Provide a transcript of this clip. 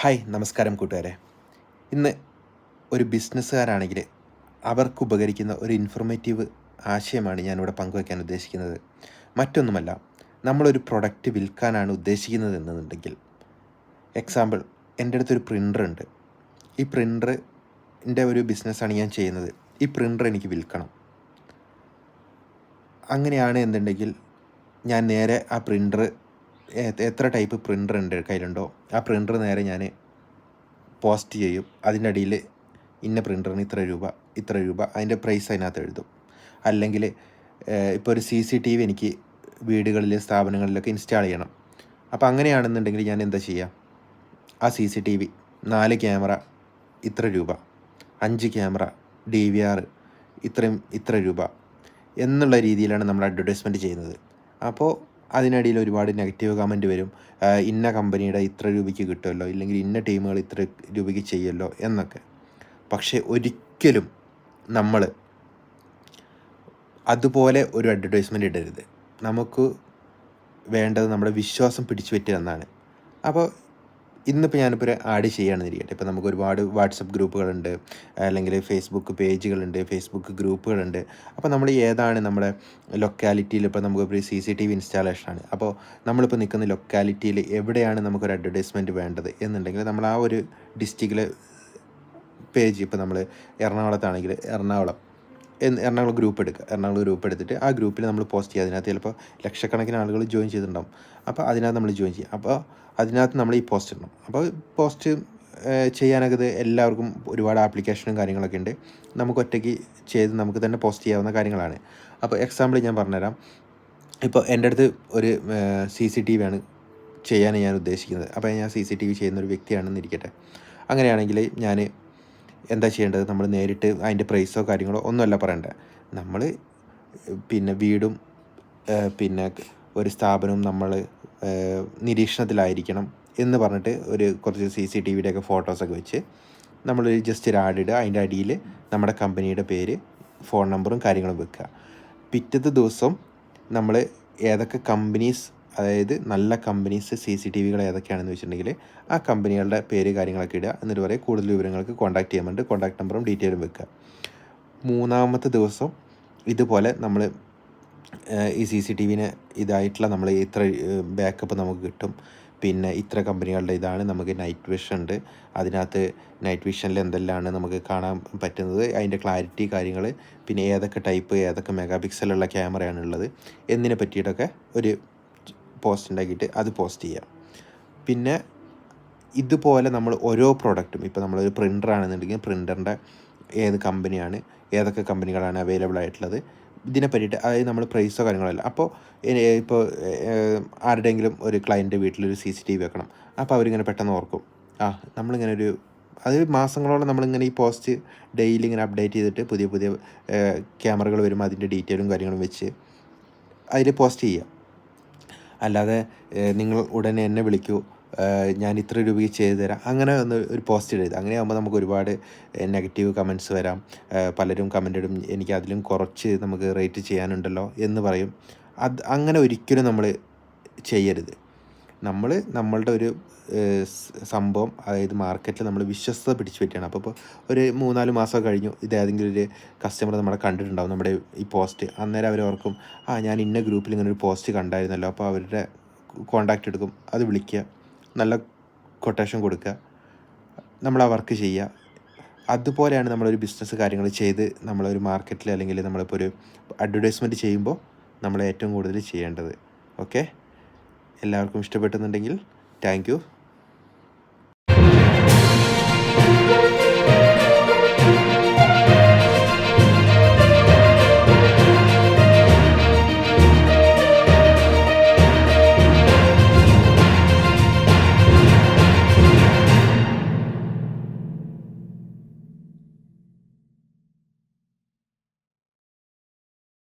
Hi നമസ്കാരം കൂട്ടുകാരെ. ഇന്ന് ഒരു ബിസിനസ്സുകാരാണെങ്കിൽ അവർക്ക് ഉപകരിക്കുന്ന ഒരു ഇൻഫർമേറ്റീവ് ആശയമാണ് ഞാനിവിടെ പങ്കുവയ്ക്കാൻ ഉദ്ദേശിക്കുന്നത്. മറ്റൊന്നുമല്ല നമ്മളൊരു പ്രൊഡക്റ്റ് വിൽക്കാനാണ് ഉദ്ദേശിക്കുന്നത് എന്നുണ്ടെങ്കിൽ എക്സാമ്പിൾ എന്റെ അടുത്തൊരു പ്രിന്റർ ഉണ്ട്. ഈ പ്രിന്ററിന്റെ ഒരു ബിസിനസ്സാണ് ഞാൻ ചെയ്യുന്നത്. ഈ പ്രിന്റർ എനിക്ക് വിൽക്കണം. അങ്ങനെയാണ് എന്നുണ്ടെങ്കിൽ ഞാൻ നേരെ ആ പ്രിന്റർ എത്ര ടൈപ്പ് പ്രിന്റർ ഉണ്ട് കയ്യിലുണ്ടോ? ആ പ്രിന്റർ നേരെ ഞാൻ പോസ്റ്റ് ചെയ്യും. അതിന്റെ അടിയിൽ ഇന്ന പ്രിന്ററിന് ഇത്ര രൂപ ഇത്ര രൂപ അതിന്റെ പ്രൈസ് അതിനകത്ത് എഴുതും. അല്ലെങ്കിൽ ഇപ്പോൾ ഒരു സി സി ടി വി എനിക്ക് വീടുകളിൽ സ്ഥാപനങ്ങളിലൊക്കെ ഇൻസ്റ്റാൾ ചെയ്യണം. അപ്പോൾ അങ്ങനെയാണെന്നുണ്ടെങ്കിൽ ഞാൻ എന്താ ചെയ്യുക ആ സി സി ടി വി നാല് ക്യാമറ ഇത്ര രൂപ അഞ്ച് ക്യാമറ ഡി വി ആർ ഇത്രയും ഇത്ര രൂപ എന്നുള്ള രീതിയിലാണ് നമ്മൾ അഡ്വർടൈസ്മെന്റ് ചെയ്യുന്നത്. അപ്പോൾ അതിനിടയിൽ ഒരുപാട് നെഗറ്റീവ് കമന്റ് വരും. ഇന്ന കമ്പനിയുടെ ഇത്ര രൂപയ്ക്ക് കിട്ടുമല്ലോ ഇല്ലെങ്കിൽ ഇന്ന ടീമുകൾ ഇത്ര രൂപയ്ക്ക് ചെയ്യല്ലോ എന്നൊക്കെ. പക്ഷേ ഒരിക്കലും നമ്മൾ അതുപോലെ ഒരു അഡ്വർടൈസ്മെന്റ് ഇടരുത്. നമുക്ക് വേണ്ടത് നമ്മുടെ വിശ്വാസം പിടിച്ചു പറ്റുക എന്നാണ് അപ്പോൾ ഇന്നിപ്പോൾ ഞാനിപ്പോൾ ഒരു ആഡ് ചെയ്യുകയാണെന്നിരിക്കട്ടെ. ഇപ്പോൾ നമുക്ക് ഒരുപാട് വാട്സപ്പ് ഗ്രൂപ്പുകളുണ്ട്. അല്ലെങ്കിൽ ഫേസ്ബുക്ക് പേജുകളുണ്ട് ഫേസ്ബുക്ക് ഗ്രൂപ്പുകളുണ്ട്. അപ്പോൾ നമ്മൾ ഏതാണ് നമ്മുടെ ലൊക്കാലിറ്റിയിൽ ഇപ്പോൾ നമുക്ക് ഒരു സി സി ടി വി ഇൻസ്റ്റാളേഷനാണ് അപ്പോൾ നമ്മളിപ്പോൾ നിൽക്കുന്ന ലൊക്കാലിറ്റിയിൽ എവിടെയാണ് നമുക്കൊരു അഡ്വർടൈസ്മെന്റ് വേണ്ടത് എന്നുണ്ടെങ്കിൽ നമ്മൾ ആ ഒരു ഡിസ്ട്രിക്റ്റിലെ പേജ് ഇപ്പോൾ നമ്മൾ എറണാകുളത്താണെങ്കിൽ എറണാകുളം. എറണാകുളം ഗ്രൂപ്പ് എടുക്കുക എറണാകുളം ഗ്രൂപ്പ് എടുത്തിട്ട് ആ ഗ്രൂപ്പിൽ നമ്മൾ പോസ്റ്റ് ചെയ്യുക. അതിനകത്ത് ചിലപ്പോൾ ലക്ഷക്കണക്കിന് ആളുകൾ ജോയിൻ ചെയ്തിട്ടുണ്ടാവും. അപ്പോൾ അതിനകത്ത് നമ്മൾ ജോയിൻ ചെയ്യും അപ്പോൾ അതിനകത്ത് നമ്മൾ ഈ പോസ്റ്റ് ഇടണം. അപ്പോൾ പോസ്റ്റ് ചെയ്യാനൊക്കെ എല്ലാവർക്കും ഒരുപാട് ആപ്ലിക്കേഷനും കാര്യങ്ങളൊക്കെ ഉണ്ട്. നമുക്ക് ഒറ്റയ്ക്ക് ചെയ്ത് നമുക്ക് തന്നെ പോസ്റ്റ് ചെയ്യാവുന്ന കാര്യങ്ങളാണ്. അപ്പോൾ എക്സാമ്പിൾ ഞാൻ പറഞ്ഞുതരാം. ഇപ്പോൾ എന്റെ അടുത്ത് ഒരു സി സി ടി വി ആണ് ചെയ്യാൻ ഞാൻ ഉദ്ദേശിക്കുന്നത്. അപ്പോൾ ഞാൻ സി സി ടി വി ചെയ്യുന്ന ഒരു വ്യക്തിയാണെന്ന് ഇരിക്കട്ടെ. അങ്ങനെയാണെങ്കിൽ ഞാൻ എന്താ ചെയ്യേണ്ടത്? നമ്മൾ നേരിട്ട് അതിന്റെ പ്രൈസോ കാര്യങ്ങളോ ഒന്നുമല്ല പറയേണ്ടത് നമ്മൾ പിന്നെ വീടും പിന്നെ ഒരു സ്ഥാപനവും നമ്മൾ നിരീക്ഷണത്തിലായിരിക്കണം എന്ന് പറഞ്ഞിട്ട് ഒരു കുറച്ച് സി സി ടി വിയുടെയൊക്കെ ഫോട്ടോസൊക്കെ വെച്ച് നമ്മൾ ജസ്റ്റ് ഒരു ആഡ് ഇടുക. അതിന്റെ അടിയിൽ നമ്മുടെ കമ്പനിയുടെ പേര് ഫോൺ നമ്പറും കാര്യങ്ങളും വെക്കുക. പിറ്റത്തെ ദിവസം നമ്മൾ ഏതൊക്കെ കമ്പനീസ് അതായത് നല്ല കമ്പനീസ് സി സി ടി വികൾ ഏതൊക്കെയാണെന്ന് വെച്ചിട്ടുണ്ടെങ്കിൽ ആ കമ്പനികളുടെ പേര് കാര്യങ്ങളൊക്കെ ഇടുക. എന്നിട്ട് പറയും കൂടുതൽ വിവരങ്ങൾക്ക് കോൺടാക്ട് ചെയ്യാൻ കോൺടാക്ട് നമ്പറും ഡീറ്റെയിലും വെക്കുക. മൂന്നാമത്തെ ദിവസം ഇതുപോലെ നമ്മൾ ഈ സി സി ടി വിന് ഇതായിട്ടുള്ള നമ്മൾ ഇത്ര ബാക്കപ്പ് നമുക്ക് കിട്ടും. പിന്നെ ഇത്ര കമ്പനികളുടെ ഇതാണ് നമുക്ക് നൈറ്റ് വിഷൻ ഉണ്ട്. അതിനകത്ത് നൈറ്റ് വിഷനിൽ എന്തെല്ലാമാണ് നമുക്ക് കാണാൻ പറ്റുന്നത് അതിന്റെ ക്ലാരിറ്റി കാര്യങ്ങൾ പിന്നെ ഏതൊക്കെ ടൈപ്പ് ഏതൊക്കെ മെഗാ പിക്സലുള്ള ക്യാമറയാണ് ഉള്ളത് പറ്റിയിട്ടൊക്കെ ഒരു പോസ്റ്റ് ഉണ്ടാക്കിയിട്ട് അത് പോസ്റ്റ് ചെയ്യാം. പിന്നെ ഇതുപോലെ നമ്മൾ ഓരോ പ്രോഡക്റ്റും ഇപ്പോൾ നമ്മളൊരു പ്രിന്റർ ആണെന്നുണ്ടെങ്കിൽ പ്രിന്ററിന്റെ ഏത് കമ്പനിയാണ് ഏതൊക്കെ കമ്പനികളാണ് അവൈലബിൾ ആയിട്ടുള്ളത് ഇതിനെ പറ്റിയിട്ട് അതായത് നമ്മൾ പ്രൈസോ കാര്യങ്ങളല്ല അപ്പോൾ ഇപ്പോൾ ആരുടെയെങ്കിലും ഒരു ക്ലയന്റ് വീട്ടിലൊരു സി സി ടി വി വെക്കണം. അപ്പോൾ അവരിങ്ങനെ പെട്ടെന്ന് ഓർക്കും ആ നമ്മളിങ്ങനെ ഒരു അത് മാസങ്ങളോളം നമ്മളിങ്ങനെ ഈ പോസ്റ്റ് ഡെയിലി ഇങ്ങനെ അപ്ഡേറ്റ് ചെയ്തിട്ട് പുതിയ പുതിയ ക്യാമറകൾ വരുമ്പോൾ അതിന്റെ ഡീറ്റെയിലും കാര്യങ്ങളും വെച്ച് അതിൽ പോസ്റ്റ് ചെയ്യുക അല്ലാതെ നിങ്ങൾ ഉടനെ എന്നെ വിളിക്കൂ. ഞാൻ ഇത്ര രൂപയ്ക്ക് ചെയ്തു തരാം അങ്ങനെ ഒന്ന് ഒരു പോസ്റ്റ് ഇടരുത്. അങ്ങനെ ആകുമ്പോൾ നമുക്ക് ഒരുപാട് നെഗറ്റീവ് കമന്റ്സ് വരാം. പലരും കമന്റ് ഇടും. എനിക്ക് അതിലും കുറച്ച് നമുക്ക് റേറ്റ് ചെയ്യാനുണ്ടല്ലോ എന്ന് പറയും. അത് അങ്ങനെ ഒരിക്കലും നമ്മൾ ചെയ്യരുത്. നമ്മൾ നമ്മളുടെ ഒരു സംഭവം അതായത് മാർക്കറ്റിൽ നമ്മൾ വിശ്വസ്തത പിടിച്ചു പറ്റുകയാണ് അപ്പോൾ ഇപ്പോൾ ഒരു മൂന്നാൽ മാസം കഴിഞ്ഞു ഇത് ഏതെങ്കിലും ഒരു കസ്റ്റമർ നമ്മളെ കണ്ടിട്ടുണ്ടാവും നമ്മുടെ ഈ പോസ്റ്റ്. അന്നേരം അവർ ഓർക്കും ആ ഞാൻ ഇന്ന ഗ്രൂപ്പിൽ ഇങ്ങനെ ഒരു പോസ്റ്റ് കണ്ടായിരുന്നല്ലോ. അപ്പോൾ അവരുടെ കോണ്ടാക്റ്റ് എടുക്കും അത് വിളിക്കുക നല്ല കൊട്ടേഷൻ കൊടുക്കുക നമ്മൾ ആ വർക്ക് ചെയ്യുക. അതുപോലെയാണ് നമ്മളൊരു ബിസിനസ് കാര്യങ്ങൾ ചെയ്ത് നമ്മളൊരു മാർക്കറ്റിൽ അല്ലെങ്കിൽ നമ്മളിപ്പോൾ ഒരു അഡ്വർടൈസ്മെന്റ് ചെയ്യുമ്പോൾ നമ്മൾ ഏറ്റവും കൂടുതൽ ചെയ്യേണ്ടത്. ഓക്കെ? എല്ലാവർക്കും ഇഷ്ടപ്പെട്ടെന്നുണ്ടെങ്കിൽ താങ്ക്